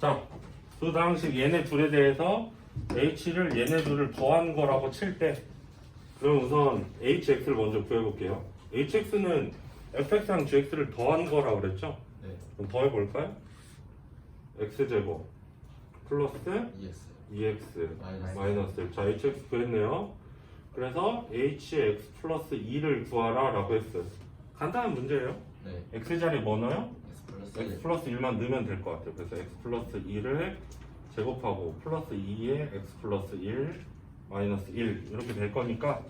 자, 그 당시 얘네 둘에 대해서 h를 얘네 둘을 더한 거라고 칠 때, 그럼 우선 hx를 먼저 구해볼게요. hx는 fx랑 gx를 더한 거라고 그랬죠? 네. 그럼 더해볼까요? x제곱 플러스 EX. 2x 마이너스. 마이너스 1. 자, hx 구했네요. 그래서 hx 플러스 2를 구하라 라고 했어요. 간단한 문제예요. 네. x자리 뭐 넣어요? X 플러스 1. 플러스 1만 넣으면 될 것 같아요. 그래서 x 플러스 2를 제곱하고 플러스 2에 x 플러스 1 마이너스 1 이렇게 될 거니까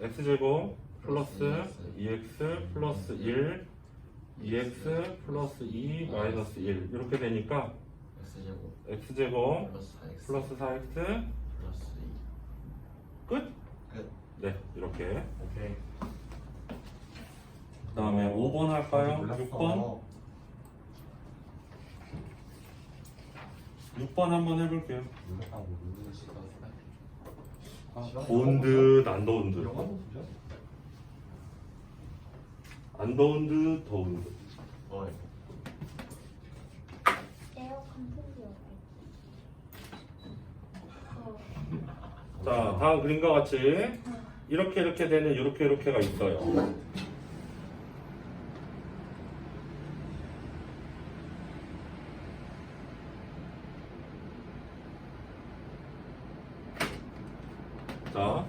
x제곱 플러스 2x 플러스 1 2x 플러스 2 마이너스 1 이렇게 되니까 X제곱 플러스 4X 플러스 4x 플러스 2. 끝? 끝. 네 이렇게 오케이. 그 다음에 5번 할까요? 몰랐어. 6번? 6번 한번 해볼게요 몰랐다고 모르는 시간. 아, 더운 듯, 안 더운 듯. 영화 보죠? 안 더운 듯, 더운 듯. 어. 에어컨 틀려. 어, 자, 다음 그림과 같이 이렇게 이렇게 되는 이렇게 이렇게가 있어요. 자,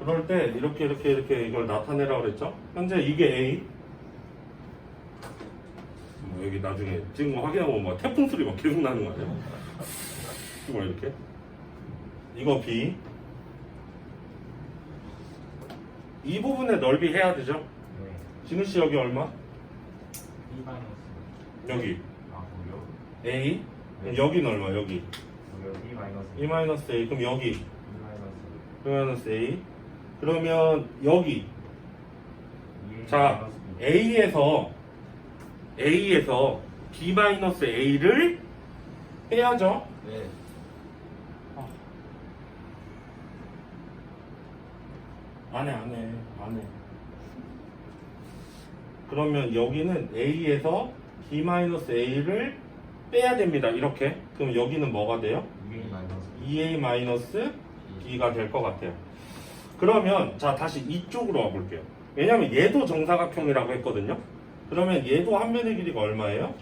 그럴 때 이렇게 이렇게 이렇게 이걸 나타내라 그랬죠? 현재 이게 A. 뭐 여기 나중에 찍은 거 확인하고 막 태풍 소리 막 계속 나는 거 아니야? 뭐 이렇게. 이거 B. 이 부분의 넓이 해야 되죠? 네. 진우 씨 여기 얼마? 여기 아, 뭐요? A. 그럼 여기는 얼마? 여기 뭐요? E 마이너스. E 마이너스 A. 그럼 여기 마이너스. A. 그러면 여기 자. A에서 A에서 B 마이너스 A를 빼야죠. 네. 안 해, 안 해, 안 해. 그러면 여기는 A에서 B 마이너스 A를 빼야 됩니다. 이렇게. 그럼 여기는 뭐가 돼요? E 마이너스. 2A 마이너스 B가 될 것 같아요. 그러면 자 다시 이쪽으로 와볼게요. 왜냐면 얘도 정사각형이라고 했거든요. 그러면 얘도 한 면의 길이가 얼마예요?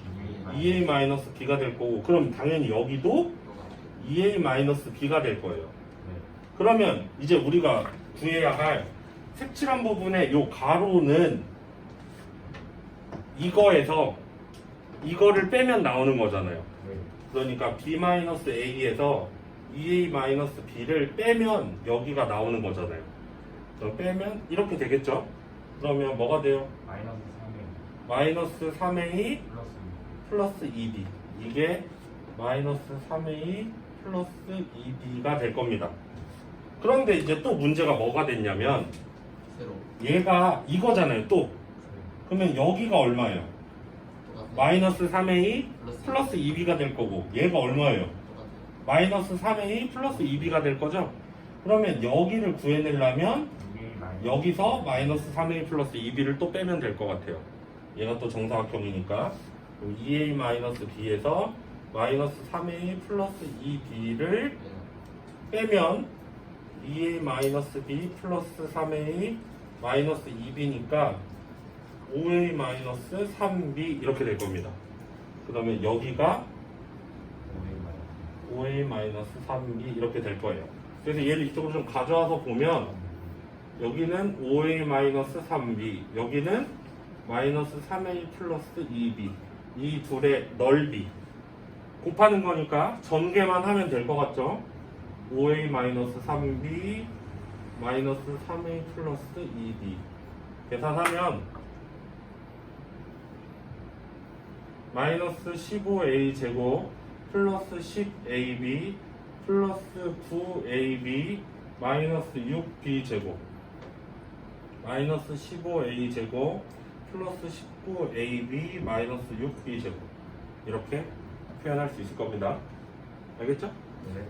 E 2A 마이너스 B가 될 거고 그럼 당연히 여기도 똑같아요. 2A 마이너스 B가 될 거예요. 네. 그러면 이제 우리가 구해야 할 색칠한 부분의 요 가로는 이거에서 이거를 빼면 나오는 거잖아요. 네. 그러니까 B-A에서 2A-B를 빼면 여기가 나오는 거잖아요. 그럼 빼면 이렇게 되겠죠? 그러면 뭐가 돼요? 마이너스 3에 마이너스 3A 플러스 플러스 2B. 이게 마이너스 3A 플러스 2B가 될 겁니다. 그런데 이제 또 문제가 뭐가 됐냐면. 얘가 이거잖아요, 또. 2. 그러면 여기가 얼마예요? 마이너스 3A 플러스 플러스 2B가 될 거고 얘가 얼마예요? 마이너스 3A 플러스 2B가 될 거죠? 그러면 여기를 구해내려면 2A 마이너스. 여기서 마이너스 3A 플러스 2B를 또 빼면 될 것 같아요. 얘가 또 정사각형이니까 2A 마이너스 B에서 마이너스 3A 플러스 2B를 네. 빼면 2A 마이너스 B 플러스 3A 마이너스 2B니까 5A 마이너스 3B 이렇게 될 겁니다. 그 다음에 여기가 5A 마이너스. 5A 마이너스 3B 이렇게 될 거예요. 그래서 얘를 이쪽으로 좀 가져와서 보면 여기는 5A 마이너스 3B 여기는 마이너스 3A 플러스 2B 이 둘의 넓이 곱하는 거니까 전개만 하면 될 것 같죠? 5A 마이너스 3B 마이너스 3A 플러스 2B 계산하면 마이너스 15A 제곱 플러스 10AB 플러스 9AB 마이너스 6B 제곱 마이너스 15A 제곱 플러스 19AB 마이너스 6B 제곱 이렇게 표현할 수 있을 겁니다. 알겠죠? 네.